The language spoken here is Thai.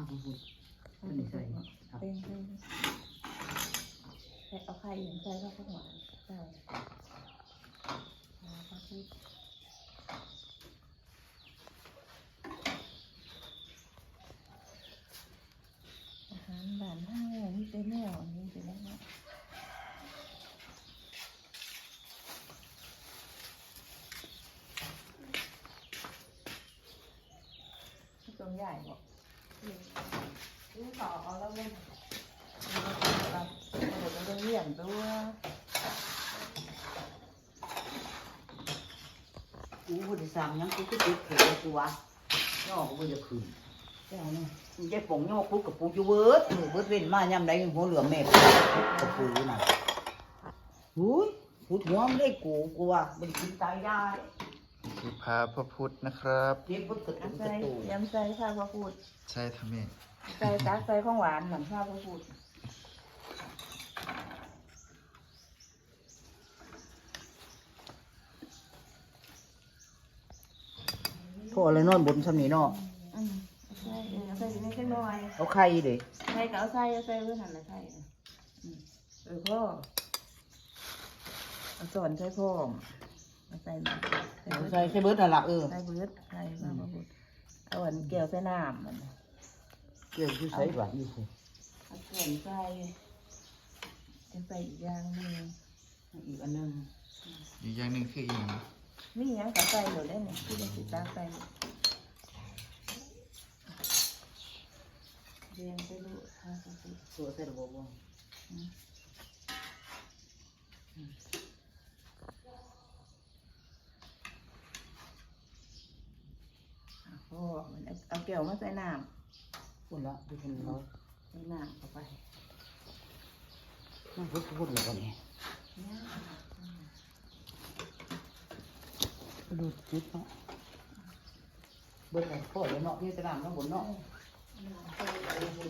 เอาไปใส่เป็นเป็นใส่เอาไข่ใส่ข้าวหวานใส่แล้วก็พูดอาหารบ้านเฮามีแต่แนวนี้เป็นแนวตรงใหญ่บอก นี่ต่อเอาแล้วเว้ยเราเราต้องเลี่ยงตัวกูบ่ได้สั่งหยังกูก็ติดเขตกูวะย่อกูจะขึ้นเจ้าเนี่ยกูจะป่งย่อกูกับปูอยู่เบิดมือเบิดเว้นมายามใดหัวเหลือแม่กับปูน่ะหุ้ยพูดหัวไมันได้กูกูว่าบ่ได้กินตายได้ คือพาพระพุทธนะครับเจ็บบ่กระตุกกระใส่ตูยำใส่ข้าวพระพูดใช่ทำเองใส่ตักใส่ข้าวหวานหนังข้าวพระพูดพ่อเลยนอนบนซำนี้เนาะอืมใส่เออใส่ในเล็กน้อยเอาไข่เด้ใส่ก็เอาใส่เอาใส่เพื่อหันละใส่อืมเออพ่อเอาสอนใส่พ่อมเอาใส่มาเอา ใส่ใส่เบิดนั่นล่ะเออใส่เบิดใส่ข้าวพระพูดเอาอันแก้วใส่น้ำมันเกี่ยวอยู่ใส่บาดอยู่พุ่นเอาส่วนใส่จะใส่อีกอย่างหนึงอีกอันหนึงอีกอย่างหนึ่งคืออีกนะมีหยังกับใส่หมดได้เนี่ยที่จะติดตามใส่หมดเรียงไปดูทางสิตัวใส่ระบบบ่พ่อมัน เอาเอาแก้วมาใส่น้พุ่นละดูพุ่นเนาะำใส่น้ำเข้าไปมันพุ่นพุ่นแล้วก็นี่ดูจิตเนาะเบิดแล้วพ่อแล้วเนาะนี่จะน้ำเนาะบนเนาะใส่ไป